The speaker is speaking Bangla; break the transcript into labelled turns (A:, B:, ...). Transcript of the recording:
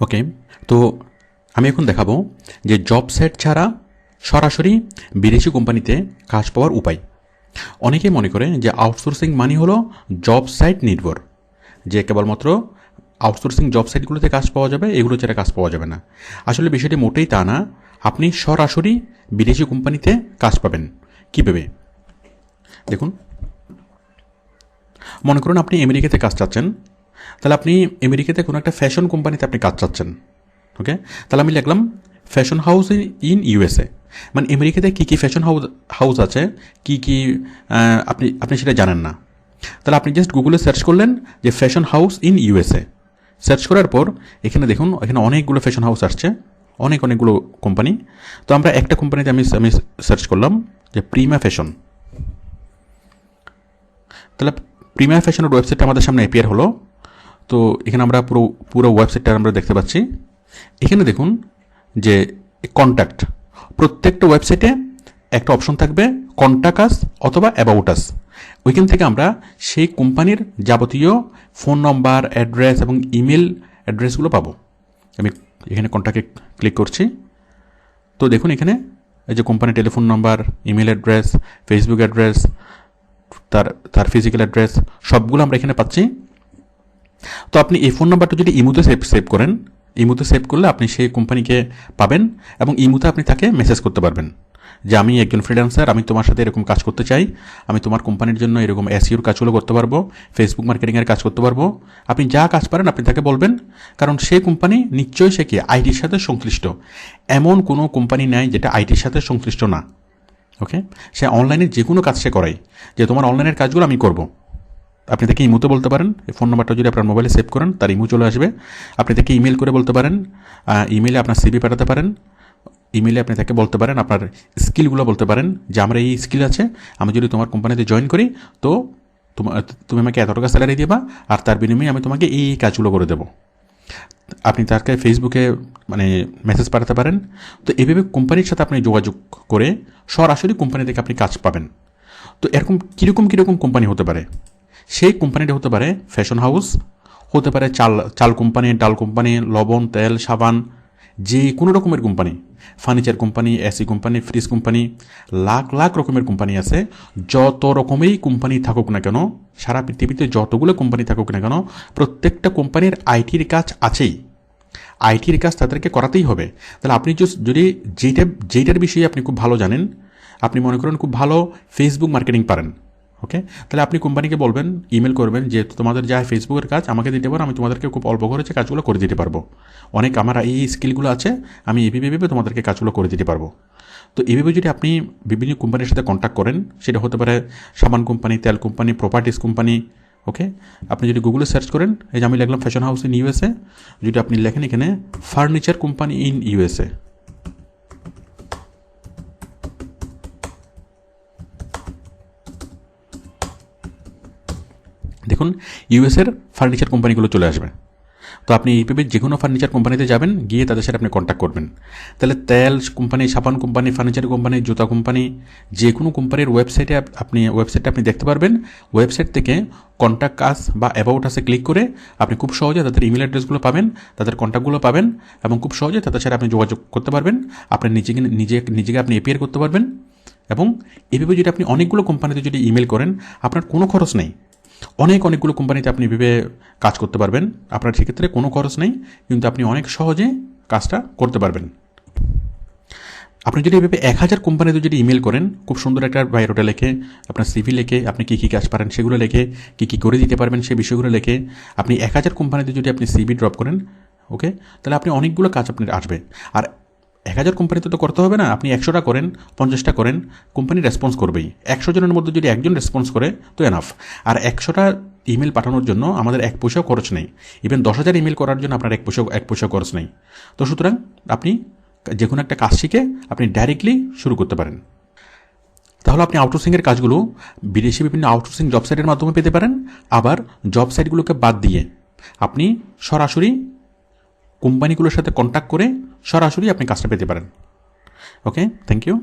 A: ওকে তো আমি এখন দেখাবো যে জব সেট ছাড়া সরাসরি বিদেশি কোম্পানিতে কাজ পাওয়ার উপায়। অনেকেই মনে করে যে আউটসোর্সিং মানি হলো জব সাইট নির্ভর যে কেবলমাত্র আউটসোর্সিং জব সাইটগুলোতে কাজ পাওয়া যাবে, এগুলো ছাড়া কাজ পাওয়া যাবে না। আসলে বিষয়টি মোটেই তা না, আপনি সরাসরি বিদেশি কোম্পানিতে কাজ পাবেন। কীভাবে দেখুন, মনে করুন আপনি আমেরিকাতে কাজ চাচ্ছেন তাহলে আপনি আমেরিকাতে কোনো একটা ফ্যাশন কোম্পানিতে আপনি কাজ চাচ্ছেন ওকে তাহলে আমি লিখলাম ফ্যাশন হাউস ইন ইউএসএ মানে আমেরিকাতে কী কী ফ্যাশন হাউস হাউস আছে, কী কী আপনি আপনি সেটা জানেন না। তাহলে আপনি জাস্ট গুগলে সার্চ করলেন যে fashion house in USA search করার পর এখানে দেখুন, এখানে অনেকগুলো ফ্যাশন হাউস আসছে, অনেক, অনেকগুলো কোম্পানি তো আমরা একটা কোম্পানিতে আমি আমি সার্চ করলাম যে প্রিমা ফ্যাশন তাহলে প্রিমিয়ার ফ্যাশনের ওয়েবসাইটটা আমাদের সামনে অ্যাপিয়ার হলো। তো এখানে আমরা পুরো পুরো ওয়েবসাইটটা আমরা দেখতে পাচ্ছি। এখানে দেখুন যে কন্ট্যাক্ট প্রত্যেকটা ওয়েবসাইটে একটা অপশন থাকবে কন্ট্যাক্ট আস অথবা অ্যাবাউট আস ওইখান থেকে আমরা সেই কোম্পানির যাবতীয় ফোন নম্বর অ্যাড্রেস এবং ইমেল অ্যাড্রেসগুলো পাবো। আমি এখানে কন্ট্যাক্টে ক্লিক করছি। তো দেখুন এখানে এই যে কোম্পানির telephone number email address Facebook address তার তার ফিজিক্যাল অ্যাড্রেস সবগুলো আমরা এখানে পাচ্ছি। তো আপনি এই ফোন নাম্বারটা যদি ইমুতে সেভ সেভ করেন, ইমুতে সেভ করলে আপনি সেই কোম্পানিকে পাবেন এবং ইমুতে আপনি তাকে মেসেজ করতে পারবেন যে আমি একজন ফ্রিল্যান্সার আমি তোমার সাথে এরকম কাজ করতে চাই, আমি তোমার কোম্পানির জন্য এরকম এসিওর কাজগুলো করতে পারব ফেসবুক মার্কেটিংয়ের কাজ করতে পারব। আপনি যা কাজ পারেন আপনি তাকে বলবেন, কারণ সেই কোম্পানি নিশ্চয়ই সে কি? আইটির সাথে সংশ্লিষ্ট। এমন কোনো কোম্পানি নাই যেটা আইটির সাথে সংশ্লিষ্ট না। ওকে সে অনলাইনে যে কোনো কাজ সে করাই। যে তোমার অনলাইনের কাজগুলো আমি করব। আপনি তাকে ইমোতে বলতে পারেন, এই ফোন নাম্বারটা যদি আপনার মোবাইলে সেভ করেন, তার ইমো চলে আসবে। আপনি তাকে ইমেল করে বলতে পারেন ইমেলে আপনার সিবি পাঠাতে পারেন ইমেলে আপনি তাকে বলতে পারেন, আপনার স্কিলগুলো বলতে পারেন, যে আমার এই স্কিল আছে, আমি যদি তোমার কোম্পানিতে জয়েন করি, তো তুমি আমাকে এত টাকা স্যালারি দেবা, আর তার বিনিময়ে আমি তোমাকে এই এই কাজগুলো করে দেবো। আপনি তাকে ফেসবুকে মানে মেসেজ পাঠাতে পারেন। তো এভাবে কোম্পানির সাথে আপনি যোগাযোগ করে সরাসরি কোম্পানি থেকে আপনি কাজ পাবেন। তো এরকম কীরকম কীরকম কোম্পানি হতে পারে? সেই কোম্পানিটা হতে পারে ফ্যাশন হাউস হতে পারে চাল চাল কোম্পানি, ডাল কোম্পানি, লবণ, তেল, সাবান, যে কোনো রকমের company furniture company AC company fridge company, lakh lakh রকমের কোম্পানি আছে। যত রকমেরই কোম্পানি থাকুক না কেন, সারা পৃথিবীতে যতগুলো কোম্পানি থাকুক না কেন, প্রত্যেকটা কোম্পানির আইটির কাজ আছেই। আইটির কাজ তাদেরকে করাতেই হবে। তাহলে আপনি যদি যেটা, যেটার বিষয়ে আপনি খুব ভালো জানেন, আপনি মনে করেন খুব ভালো ফেসবুক মার্কেটিং পারেন। ওকে তাহলে আপনি কোম্পানিকে বলবেন ইমেল করবেন যে, তোমাদের যা ফেসবুকের কাজ, আমাকে দিতে পারো, আমি তোমাদেরকে খুব অল্প খরচে কাজগুলো করে দিতে পারব। অনেক আমার এই স্কিলগুলো আছে, আমি এভাবে ভেবে তোমাদেরকে কাজগুলো করে দিতে পারব। তো এভাবে যদি আপনি বিভিন্ন কোম্পানির সাথে কন্ট্যাক্ট করেন, সেটা হতে পারে সাবান কোম্পানি, তেল কোম্পানি প্রপার্টিস কোম্পানি ওকে আপনি যদি গুগলে সার্চ করেন, এই যে আমি লিখলাম ফ্যাশন হাউস ইন ইউএসএ যদি আপনি লেখেন এখানে ফার্নিচার কোম্পানি ইন ইউএসএ দেখুন ইউএসের ফার্নিচার কোম্পানিগুলো চলে আসবে। তো আপনি এইভাবে যে কোনো ফার্নিচার কোম্পানিতে যাবেন, গিয়ে তাদের সাথে আপনি কন্ট্যাক্ট করবেন। তাহলে তেল কোম্পানি সাবান কোম্পানি ফার্নিচার কোম্পানি জুতা কোম্পানি যে কোনো কোম্পানির ওয়েবসাইটে আপনি ওয়েবসাইটে আপনি দেখতে পারবেন। ওয়েবসাইট থেকে কন্ট্যাক্ট কাজ বা অ্যাবাউট আসে ক্লিক করে আপনি খুব সহজে তাদের ইমেল অ্যাড্রেসগুলো পাবেন, তাদের কন্ট্যাক্টগুলো পাবেন এবং খুব সহজে তাদের সাথে আপনি যোগাযোগ করতে পারবেন। আপনি নিজেকে নিজে, নিজেকে আপনি এপিয়ার করতে পারবেন এবং এভাবে যদি আপনি অনেকগুলো কোম্পানিতে যদি ইমেল করেন, আপনার কোনো খরচ নেই। অনেক অনেকগুলো কোম্পানিতে আপনি ভেবে কাজ করতে পারবেন। আপনার সেক্ষেত্রে কোনো খরচ নেই, কিন্তু আপনি অনেক সহজে কাজটা করতে পারবেন। আপনি যদি এভাবে এক হাজার কোম্পানিতে যদি ইমেল করেন, খুব সুন্দর একটা বায়োডাটা লেখে, আপনার সিভি লেখে, আপনি কী কী কাজ পারেন সেগুলো লেখে, কী কী করে দিতে পারবেন সেই বিষয়গুলো লেখে, আপনি এক হাজার কোম্পানিতে যদি আপনি সিভি ড্রপ করেন, ওকে, তাহলে আপনি অনেকগুলো কাজ আপনার আসবে। আর এক হাজার কোম্পানিতে তো করতে হবে না। আপনি একশোটা করেন, পঞ্চাশটা করেন কোম্পানি রেসপন্স করবেই। একশো জনের মধ্যে যদি একজন রেসপন্স করে, তো এনাফ আর একশোটা ইমেল পাঠানোর জন্য আমাদের এক পয়সাও খরচ নেই। ইভেন দশ হাজার ইমেল করার জন্য আপনার এক পয়সাও এক পয়সাও খরচ নেই। তো সুতরাং আপনি যে কোনো একটা কাজ শিখে আপনি ডাইরেক্টলি শুরু করতে পারেন। তাহলে আপনি আউটসোর্সিংয়ের কাজগুলো বিদেশি বিভিন্ন আউটসোর্সিং জব সাইটের মাধ্যমে পেতে পারেন। আবার জব সাইটগুলোকে বাদ দিয়ে আপনি সরাসরি কোম্পানিগুলোর সাথে কন্ট্যাক্ট করে সরাসরি আপনি কাজটা পেতে পারেন। Okay thank you